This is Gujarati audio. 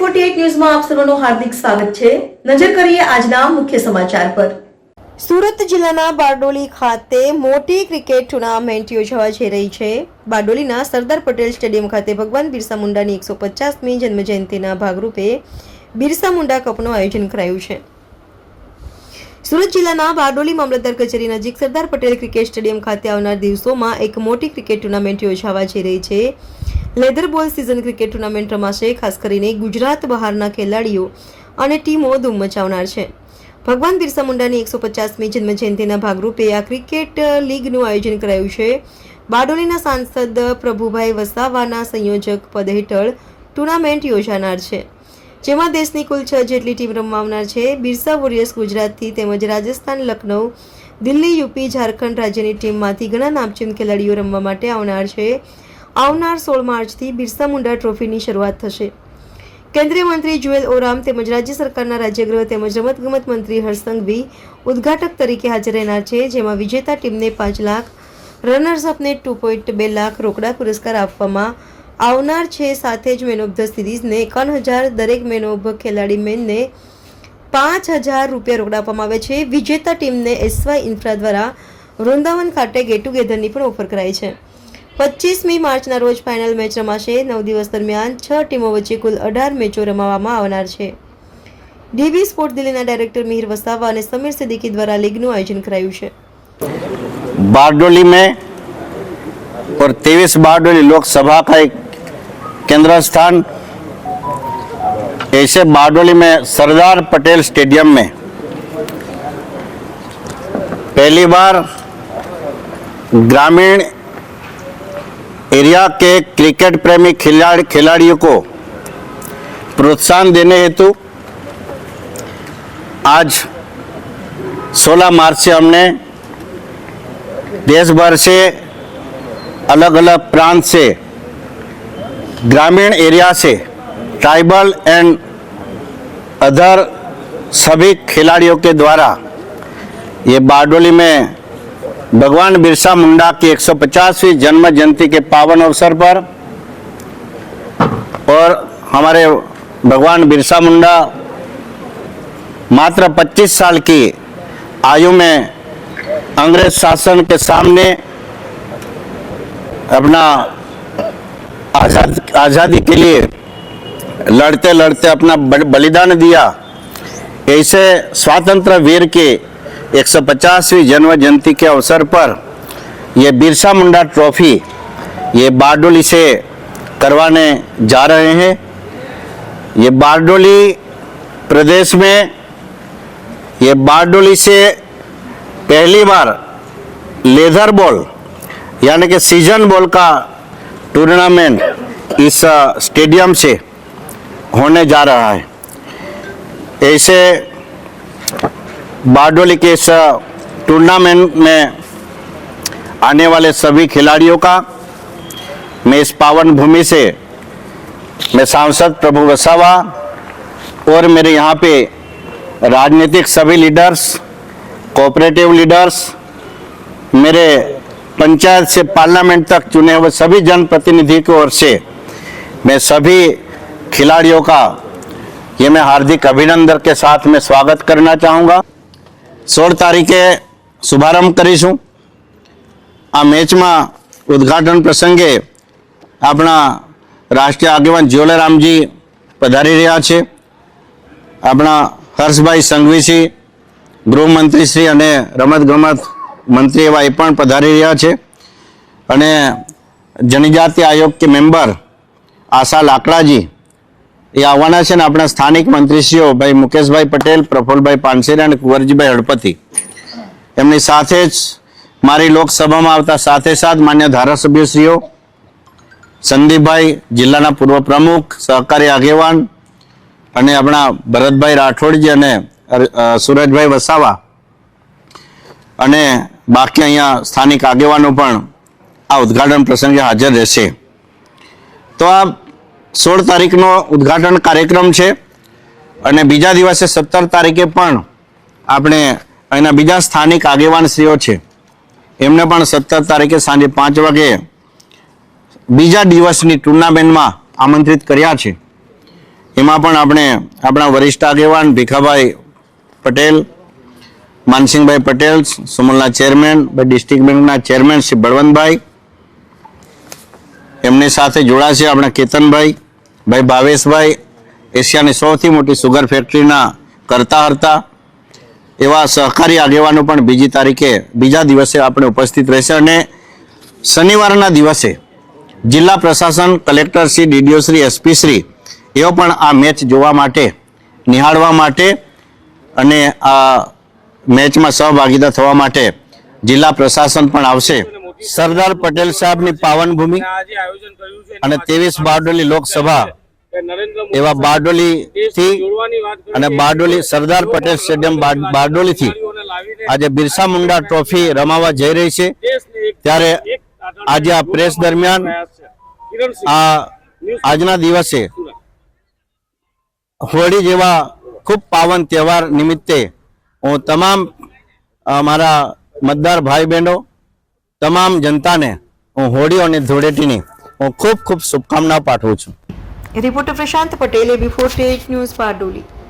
ફોર્ટી ન્યૂઝમાં આપ સર્વનું હાર્દિક સ્વાગત છે. નજર કરીએ આજના મુખ્ય સમાચાર પર. સુરત જિલ્લાના બારડોલી ખાતે મોટી ક્રિકેટ ટુર્નામેન્ટ યોજાવા જઈ રહી છે. બારડોલીના સરદાર પટેલ સ્ટેડિયમ ખાતે ભગવાન બિરસા મુંડાની એકસો પચાસમી જન્મજયંતિના ભાગરૂપે બિરસા મુંડા કપનું આયોજન કરાયું છે. સુરત જિલ્લાના બારડોલી મામલતદાર કચેરી નજીક સરદાર પટેલ ક્રિકેટ સ્ટેડિયમ ખાતે આવનાર દિવસોમાં એક મોટી ક્રિકેટ ટુર્નામેન્ટ યોજાવા જઈ રહી છે. લેધર બોલ સિઝન ક્રિકેટ ટુર્નામેન્ટ રમાશે, ખાસ કરીને ગુજરાત બહારના ખેલાડીઓ અને ટીમો ધૂમ મચાવનાર છે. ભગવાન બિરસા મુંડાની એકસો પચાસમી જન્મજયંતિના ભાગરૂપે આ ક્રિકેટ લીગનું આયોજન કરાયું છે. બારડોલીના સાંસદ પ્રભુભાઈ વસાવાના સંયોજક પદ હેઠળ ટુર્નામેન્ટ યોજાનાર છે. જેમાં દેશની કુલ છ જેટલી ટીમ રમવા આવનાર છે. બિરસા વોરિયર્સ ગુજરાતથી તેમજ રાજસ્થાન, લખનઉ, દિલ્હી, યુપી, ઝારખંડ રાજ્યની ટીમમાંથી ઘણા નામચીન ખેલાડીઓ રમવા માટે આવનાર છે. આવનાર સોળ માર્ચથી બિરસા મુંડા ટ્રોફીની શરૂઆત થશે. કેન્દ્રીય મંત્રી જુએલ ઓરામ તેમજ રાજ્ય સરકારના રાજ્યગૃહ તેમજ રમતગમત મંત્રી હરસંઘવી સંઘવી ઉદ્ઘાટક તરીકે હાજર રહેનાર છે, જેમાં વિજેતા ટીમને પાંચ લાખ, રનર્સ અપને ટુ પોઈન્ટ બે લાખ રોકડા પુરસ્કાર આપવામાં આવનાર છે સાથે જ મેન ઓફ ધ સિરીઝને એકાવન હજાર દરેક મેન ઓફ ખેલાડી મેનને પાંચ હજાર રૂપિયા રોકડા આપવામાં આવે છે વિજેતા ટીમને એસવાય ઇન્ફ્રા દ્વારા વૃંદાવન ખાતે ગેટ ટુગેધરની પણ ઓફર કરાઈ છે પચીસમી માર્ચના રોજ ફાઇનલ મેચ રમાશે નવ દિવસ દરમિયાન છ ટીમો વચ્ચે કુલ અઢાર મેચો રમાવામાં આવનાર છે ડીબી સ્પોર્ટ દિલ્હીના ડાયરેક્ટર મિહિર વસાવા અને સમીર સિદ્દીકી દ્વારા લીગનું આયોજન કરાયું છે बारडोली में और तेईस बारडोली लोकसभा का एक केंद्र स्थान ऐसे बारडोली में सरदार पटेल स्टेडियम में पहली बार ग्रामीण एरिया के क्रिकेट प्रेमी खिलाड़ी खिलाड़ियों को प्रोत्साहन देने हेतु आज 16 मार्च से हमने देश भर से अलग अलग प्रांत से ग्रामीण एरिया से ट्राइबल एंड अदर सभी खिलाड़ियों के द्वारा ये बारडोली में भगवान बिरसा मुंडा की 150वीं जन्म जयंती के पावन अवसर पर और हमारे भगवान बिरसा मुंडा मात्र 25 साल की आयु में अंग्रेज़ शासन के सामने अपना आज़ाद, आज़ादी के लिए लड़ते लड़ते अपना बल- बलिदान दिया। ऐसे स्वतंत्र वीर के 150वीं जन्म जयंती के अवसर पर ये बिरसा मुंडा ट्रॉफी, ये बारडोली से करवाने जा रहे हैं। ये बारडोली प्रदेश में, ये बारडोली से पहली बार लेदर बॉल, यानी कि सीज़न बॉल का टूर्नामेंट इस स्टेडियम से होने जा रहा है। ऐसे बारडोली के इस टूर्नामेंट में आने वाले सभी खिलाड़ियों का मैं इस पावन भूमि से मैं सांसद प्रभु वसावा और मेरे यहाँ पे राजनीतिक सभी लीडर्स कोऑपरेटिव लीडर्स मेरे पंचायत से पार्लियामेंट तक चुने हुए सभी जनप्रतिनिधि की ओर से मैं सभी खिलाड़ियों का ये मैं हार्दिक अभिनंदन के साथ में स्वागत करना चाहूँगा સોળ તારીખે શુભારંભ કરીશું આ મેચમાં ઉદ્ઘાટન પ્રસંગે આપણા રાષ્ટ્રીય આગેવાન જ્યોલરામજી પધારી રહ્યા છે આપણા હર્ષભાઈ સંઘવીસિંહ ગૃહમંત્રીશ્રી અને રમતગમત મંત્રી એવા એ પણ પધારી રહ્યા છે. અને જનજાતિ આયોગ કે મેમ્બર આશા લાકડાજી એ આવવાના છે ને આપણા સ્થાનિક મંત્રીશ્રીઓ ભાઈ મુકેશભાઈ પટેલ, પ્રફુલભાઈ પાનસેરા અને કુંવરજીભાઈ હળપતિ. એમની સાથે જ મારી લોકસભામાં આવતા સાથે સાથ માન્ય ધારાસભ્યશ્રીઓ, સંદીપભાઈ જિલ્લાના પૂર્વ પ્રમુખ, સહકારી આગેવાન અને આપણા ભરતભાઈ રાઠોડજી અને સુરજભાઈ વસાવા. અને બાકી અહીંયા સ્થાનિક આગેવાનો પણ આ ઉદ્ઘાટન પ્રસંગે હાજર રહેશે. તો આ સોળ તારીખનો ઉદ્ઘાટન કાર્યક્રમ છે અને બીજા દિવસે સત્તર તારીખે પણ આપણે અહીંના બીજા સ્થાનિક આગેવાનશ્રીઓ છે. એમને પણ સત્તર તારીખે સાંજે પાંચ વાગે બીજા દિવસની ટુર્નામેન્ટમાં આમંત્રિત કર્યા છે. એમાં પણ આપણે આપણા વરિષ્ઠ આગેવાન ભીખાભાઈ પટેલ માનસિંહભાઈ પટેલ સુમલના ચેરમેન ભાઈ ડિસ્ટ્રિક્ટ બેંકના ચેરમેન શ્રી બળવંતભાઈ. એમની સાથે જોડાશે આપણા કેતનભાઈ, ભાઈ ભાવેશભાઈ. એશિયાની સૌથી મોટી સુગર ફેક્ટરીના કરતા હતા. એવા સહકારી આગેવાનો પણ બીજી તારીખે, બીજા દિવસે આપણે ઉપસ્થિત રહેશે અને શનિવારના દિવસે જિલ્લા પ્રશાસન collector Shri, DDO Shri, SP Shri, AO પણ આ મેચ જોવા માટે, નિહાળવા માટે અને આ મેચમાં સહભાગીતા થવા માટે જિલ્લા પ્રશાસન પણ આવશે. સરદાર પટેલ સાહેબની આજે આયોજન અને ત્રેવીસ બારડોલી લોકસભા એવા બારડોલી થી અને બારડોલી સરદાર પટેલ સ્ટેડિયમ બારડોલી બારડોલીથી આજે બિરસા મુંડા ટ્રોફી રમાવા જઈ રહી છે. ત્યારે આજે આ પ્રેસ દરમિયાન આ આજના દિવસે હોળી જેવા ખૂબ પાવન તહેવાર નિમિત્તે હું તમામ મારા મતદાર ભાઈ બહેનો તમામ જનતાને, હું હોળી અને ધૂળેટીની, હું ખૂબ ખૂબ શુભકામના પાઠવું છું. રિપોર્ટર પ્રશાંત પટેલે બિફોર ટેક ન્યૂઝ બારડોલી.